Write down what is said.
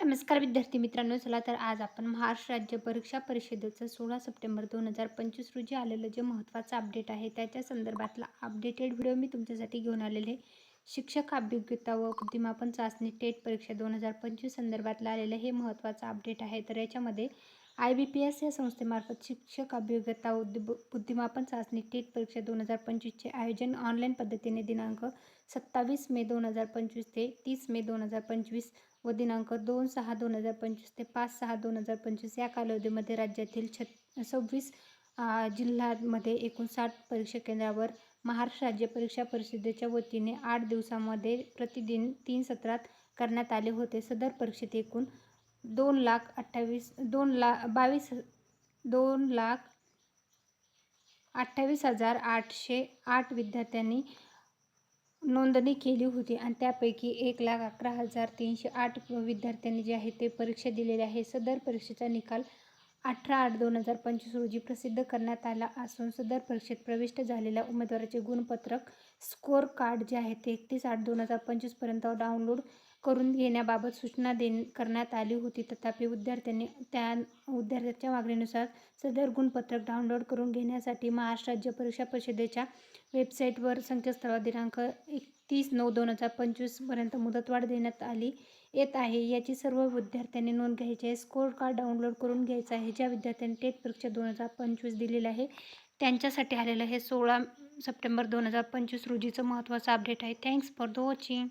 नमस्कार विद्यार्थी मित्रांनो चला तर आज आपण महाराष्ट्र राज्य परीक्षा परिषदेचं सोळा सप्टेंबर दोन हजार पंचवीस रोजी आलेलं जे महत्त्वाचं अपडेट आहे त्याच्या संदर्भातला अपडेटेड व्हिडिओ मी तुमच्यासाठी घेऊन आलेले. शिक्षक अभियोग्यता व बुद्धिमापन चाचणी टेट परीक्षा दोन हजार पंचवीस संदर्भातलं आलेलं हे महत्त्वाचं अपडेट आहे. तर याच्यामध्ये आय बी पी एस या संस्थेमार्फत शिक्षक अभियोग्यता उद्दि बुद्धिमापन चाचणी टेट परीक्षा दोन हजार पंचवीसचे आयोजन ऑनलाईन पद्धतीने दिनांक सत्तावीस मे दोन हजार पंचवीस ते तीस मे दोन हजार पंचवीस व दिनांक दोन सहा दोन हजार पंचवीस ते पाच सहा दोन हजार पंचवीस या कालावधीमध्ये राज्यातील छ सव्वीस जिल्ह्यांमध्ये एकूण साठ परीक्षा केंद्रावर महाराष्ट्र राज्य परीक्षा परिषदेच्या वतीने आठ दिवसामध्ये प्रतिदिन तीन सत्रात करण्यात आले होते. सदर परीक्षेत एकूण दोन लाख अठ्ठावीस दोन ला बावीस दोन लाख अठ्ठावीस हजार आठशे आठ विद्यार्थ्यांनी नोंदणी केली होती आणि त्यापैकी एक लाख अकरा हजार तीनशे आठ विद्यार्थ्यांनी जे आहे ते परीक्षा दिलेली आहे सदर परीक्षेचा निकाल अठरा आठ दोन हजार पंचवीस रोजी प्रसिद्ध करण्यात आला असून सदर परीक्षेत प्रविष्ट झालेल्या उमेदवाराचे गुणपत्रक स्कोअर कार्ड जे आहे ते एकतीस आठ दोन हजार पंचवीसपर्यंत डाउनलोड करून घेण्याबाबत सूचना दे करण्यात आली होती. तथापि विद्यार्थ्यांनी त्या विद्यार्थ्यांच्या मागणीनुसार सदर गुणपत्रक डाउनलोड करून घेण्यासाठी महाराष्ट्र राज्य परीक्षा परिषदेच्या वेबसाईटवर संकेतस्थळावर दिनांक एकतीस नऊ दोन हजार पंचवीसपर्यंत मुदतवाढ देण्यात आली येत आहे. याची सर्व विद्यार्थ्यांनी नोंद घ्यायची आहे. स्कोर कार्ड डाउनलोड करून घ्यायचं आहे. ज्या विद्यार्थ्यांनी टेट परीक्षा दोन हजार पंचवीस दिलेलं आहे त्यांच्यासाठी आलेलं हे सोळा सप्टेंबर दोन हजार पंचवीस रोजीचं महत्त्वाचं अपडेट आहे. Thanks for the watching.